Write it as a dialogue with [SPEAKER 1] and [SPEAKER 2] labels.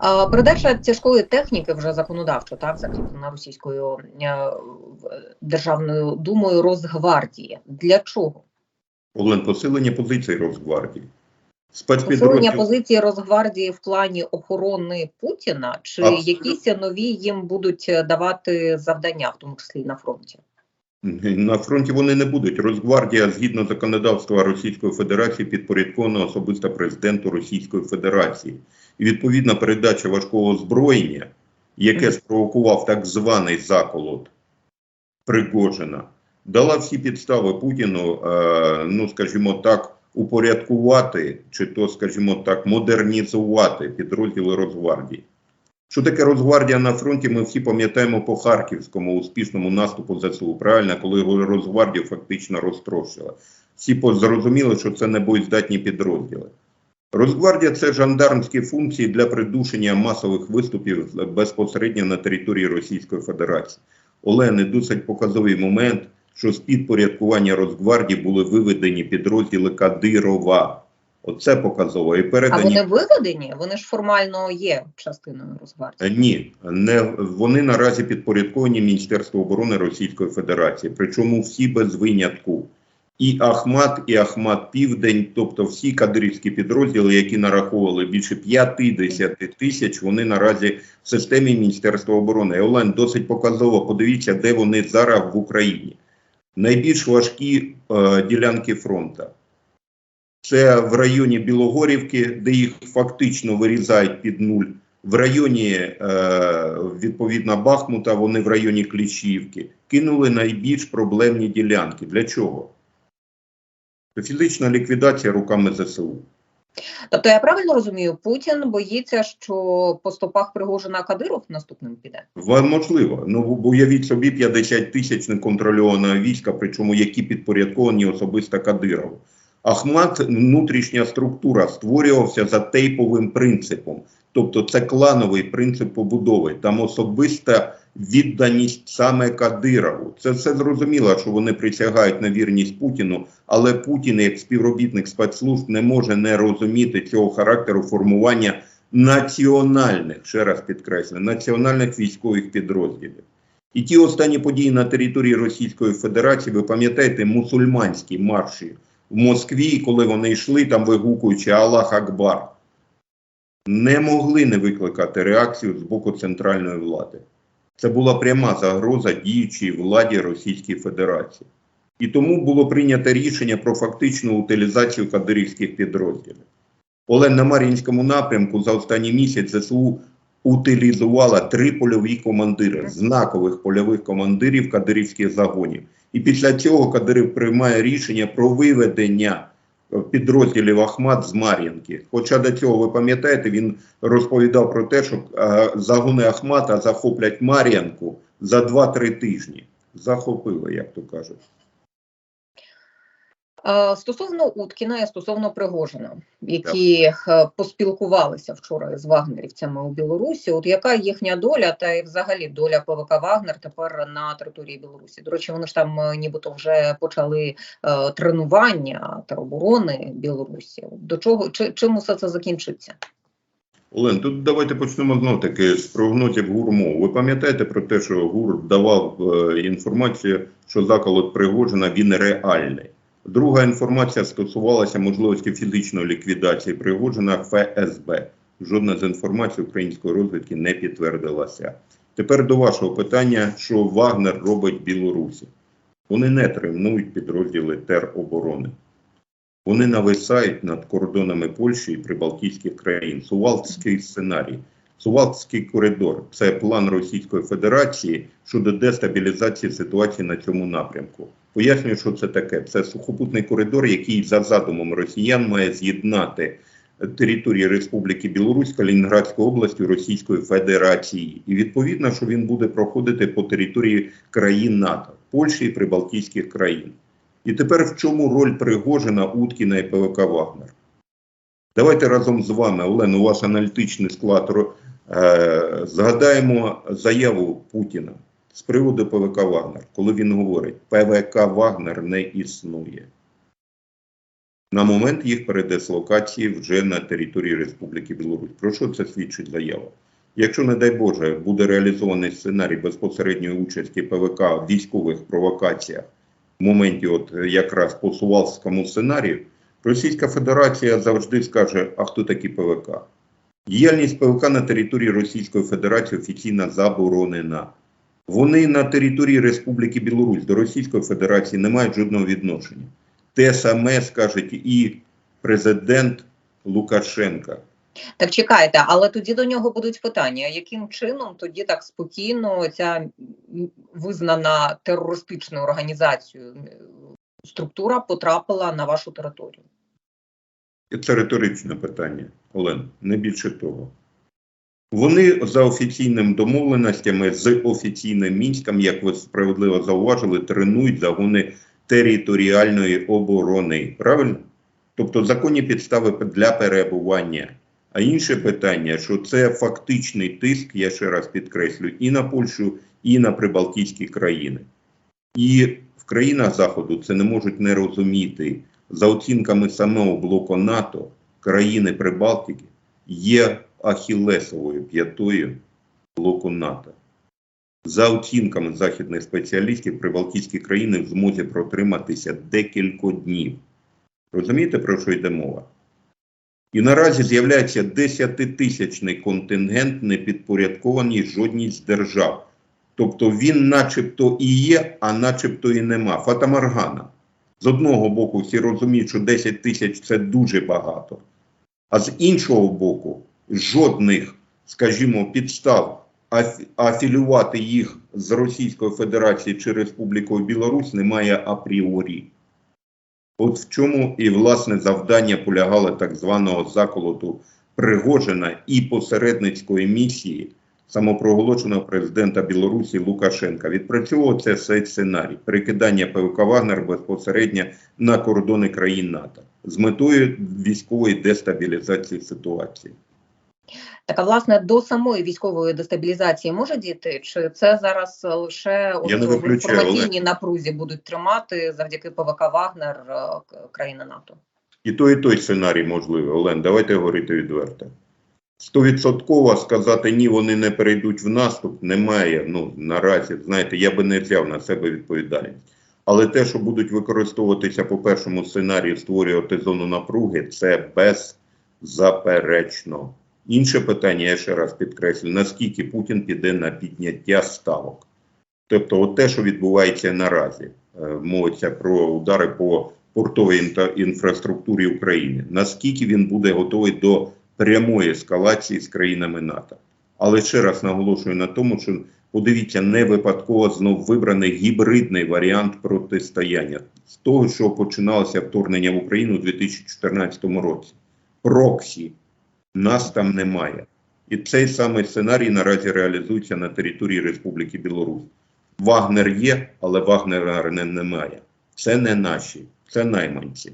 [SPEAKER 1] А, Передача тяжкої техніки вже законодавчо, так, закріплена російською е, державною думою Росгвардії. Для чого?
[SPEAKER 2] Олен, посилення позицій Росгвардії.
[SPEAKER 1] Посилення позиції Росгвардії в плані охорони Путіна, чи
[SPEAKER 2] Абсолютно.
[SPEAKER 1] якісь нові їм будуть е, давати завдання, в тому числі на фронті?
[SPEAKER 2] На фронті вони не будуть. Росгвардія, згідно законодавства Російської Федерації, підпорядкована особисто президенту Російської Федерації. І відповідна передача важкого озброєння, яке спровокував так званий заколот Пригожина, дала всі підстави Путіну, е, ну скажімо так, упорядкувати, чи то, скажімо так, модернізувати підрозділи Росгвардії. Що таке Росгвардія на фронті? Ми всі пам'ятаємо по харківському успішному наступу ЗСУ. Правильно, коли Росгвардію фактично розтрощила. Всі зрозуміли, що це не боєздатні підрозділи. Росгвардія це жандармські функції для придушення масових виступів безпосередньо на території Російської Федерації. Олени досить показовий момент, що з підпорядкування Росгвардії були виведені підрозділи Кадирова. Оце показово. І
[SPEAKER 1] А вони виведені? Вони ж формально є частиною Росгвардії.
[SPEAKER 2] Е, Ні, не вони наразі підпорядковані Міністерству оборони Російської Федерації. Причому всі без винятку. І Ахмат, і Ахмат Південь, тобто всі кадирівські підрозділи, які нараховували більше 50 тисяч, вони наразі в системі Міністерства оборони. І, Олен, досить показово. Подивіться, де вони зараз в Україні. Найбільш важкі е, ділянки фронту. Це в районі Білогорівки, де їх фактично вирізають під нуль. В районі е, відповідно Бахмута, вони в районі Кліщівки. Кинули найбільш проблемні ділянки. Для чого? Фізична ліквідація руками ЗСУ.
[SPEAKER 1] Тобто я правильно розумію, Путін боїться, що по стопах Пригожина Кадиров наступним піде.
[SPEAKER 2] Можливо, ну бо уявіть собі 50 тисяч неконтрольованого війська, причому які підпорядковані особисто Кадирову. Ахмат, внутрішня структура, створювався за тейповим принципом. Тобто це клановий принцип побудови. Там особиста відданість саме Кадирову. Це все зрозуміло, що вони присягають на вірність Путіну, але Путін, як співробітник спецслужб, не може не розуміти цього характеру формування національних, ще раз підкреслю, національних військових підрозділів. І ті останні події на території Російської Федерації, ви пам'ятаєте, мусульманські марші в Москві, коли вони йшли там вигукуючи Аллах Акбар, не могли не викликати реакцію з боку центральної влади. Це була пряма загроза діючій владі Російської Федерації. І тому було прийнято рішення про фактичну утилізацію кадирівських підрозділів. Олен на Мар'їнському напрямку за останній місяць ЗСУ утилізувала три польові командири, знакових польових командирів кадирівських загонів. І після цього Кадирів приймає рішення про виведення е, підрозділів Ахмат з Мар'їнки. Хоча до цього, ви пам'ятаєте, він розповідав про те, що е, загони Ахмата захоплять Мар'їнку за 2-3 тижні. Захопили, як то кажуть.
[SPEAKER 1] Е, Стосовно Уткіна і стосовно Пригожина, які е, поспілкувалися вчора з вагнерівцями у Білорусі, от яка їхня доля, та й взагалі доля ПВК Вагнер тепер на території Білорусі? До речі, вони ж там е, нібито вже почали е, тренування тероборони Білорусі. До чого чи, чим усе це закінчиться?
[SPEAKER 2] Олен, тут давайте почнемо знов таки з прогнозів ГУР-МОВ. Ви пам'ятаєте про те, що ГУР давав е, інформацію, що заколот Пригожина він реальний. Друга інформація стосувалася можливості фізичної ліквідації Пригожина ФСБ. Жодна з інформацій української розвідки не підтвердилася. Тепер до вашого питання, що Вагнер робить Білорусі. Вони не тренують підрозділи тероборони. Вони нависають над кордонами Польщі і Прибалтійських країн. Сувалський сценарій. Сувалський коридор це план Російської Федерації щодо дестабілізації ситуації на цьому напрямку. Пояснюю, що це таке. Це сухопутний коридор, який за задумом росіян має з'єднати території Республіки Білорусь, Калінінградської області Російської Федерації. І відповідно, що він буде проходити по території країн НАТО, Польщі і Прибалтійських країн. І тепер в чому роль Пригожина, Уткіна і ПВК Вагнер? Давайте разом з вами, Олен, у ваш аналітичний склад е, згадаємо заяву Путіна з приводу ПВК Вагнер, коли він говорить, ПВК Вагнер не існує. на момент їх передислокації вже на території Республіки Білорусь. Про що це свідчить заява? Якщо, не дай Боже, буде реалізований сценарій безпосередньої участі ПВК в військових провокаціях в моменті, от якраз по Сувалському сценарію, Російська Федерація завжди скаже: а хто такі ПВК? Діяльність ПВК на території Російської Федерації офіційно заборонена. Вони на території Республіки Білорусь до Російської Федерації не мають жодного відношення. Те саме скаже і президент Лукашенка.
[SPEAKER 1] Так чекайте, але тоді до нього будуть питання: яким чином тоді так спокійно ця визнана терористичною організацією структура потрапила на вашу територію?
[SPEAKER 2] Це риторичне питання, Олен, не більше того. Вони за офіційними домовленостями з офіційним мінськом, як ви справедливо зауважили, тренують загони територіальної оборони. Правильно? Тобто законні підстави для перебування. А інше питання, що це фактичний тиск, я ще раз підкреслю, і на Польщу, і на Прибалтійські країни. І в країнах Заходу це не можуть не розуміти. За оцінками самого блоку НАТО, країни Прибалтики є ахілесовою п'ятою блоку НАТО. За оцінками західних спеціалістів, прибалтійські країни в змозі протриматися декілька днів. Розумієте, про що йде мова? І наразі з'являється 10-тисячний контингент, не підпорядкований жодній з держав. Тобто він начебто і є, а начебто і нема. Фатамаргана. З одного боку, всі розуміють, що 10 тисяч це дуже багато. А з іншого боку, жодних, скажімо, підстав афі- афілювати їх з Російською Федерацією чи Республікою Білорусь немає апріорі. От в чому і власне завдання полягало так званого заколоту Пригожина і посередницької місії самопроголошеного президента Білорусі Лукашенка. Відпрацьовував це цей сценарій перекидання ПВК Вагнер безпосередньо на кордони країн НАТО з метою військової дестабілізації ситуації.
[SPEAKER 1] Так, а власне до самої військової дестабілізації може дійти? Чи це зараз лише от
[SPEAKER 2] Я не
[SPEAKER 1] інформаційній напрузі будуть тримати завдяки ПВК Вагнер е, країни НАТО?
[SPEAKER 2] І той, і той сценарій можливий. Олен, давайте говорити відверто. Стовідсотково сказати ні, вони не перейдуть в наступ, немає. Ну наразі, знаєте, я би не взяв на себе відповідальність. Але те, що будуть використовуватися по першому сценарію, створювати зону напруги, це беззаперечно. Інше питання, я ще раз підкреслю, наскільки Путін піде на підняття ставок. Тобто, от те, що відбувається наразі, е, мовиться про удари по портовій інфраструктурі України, наскільки він буде готовий до прямої ескалації з країнами НАТО. Але ще раз наголошую на тому, що подивіться, не випадково знов вибраний гібридний варіант протистояння з того, що починалося вторгнення в Україну у 2014 році. Проксі нас там немає. І цей самий сценарій наразі реалізується на території Республіки Білорусь. Вагнер є, але Вагнера немає. Це не наші, це найманці.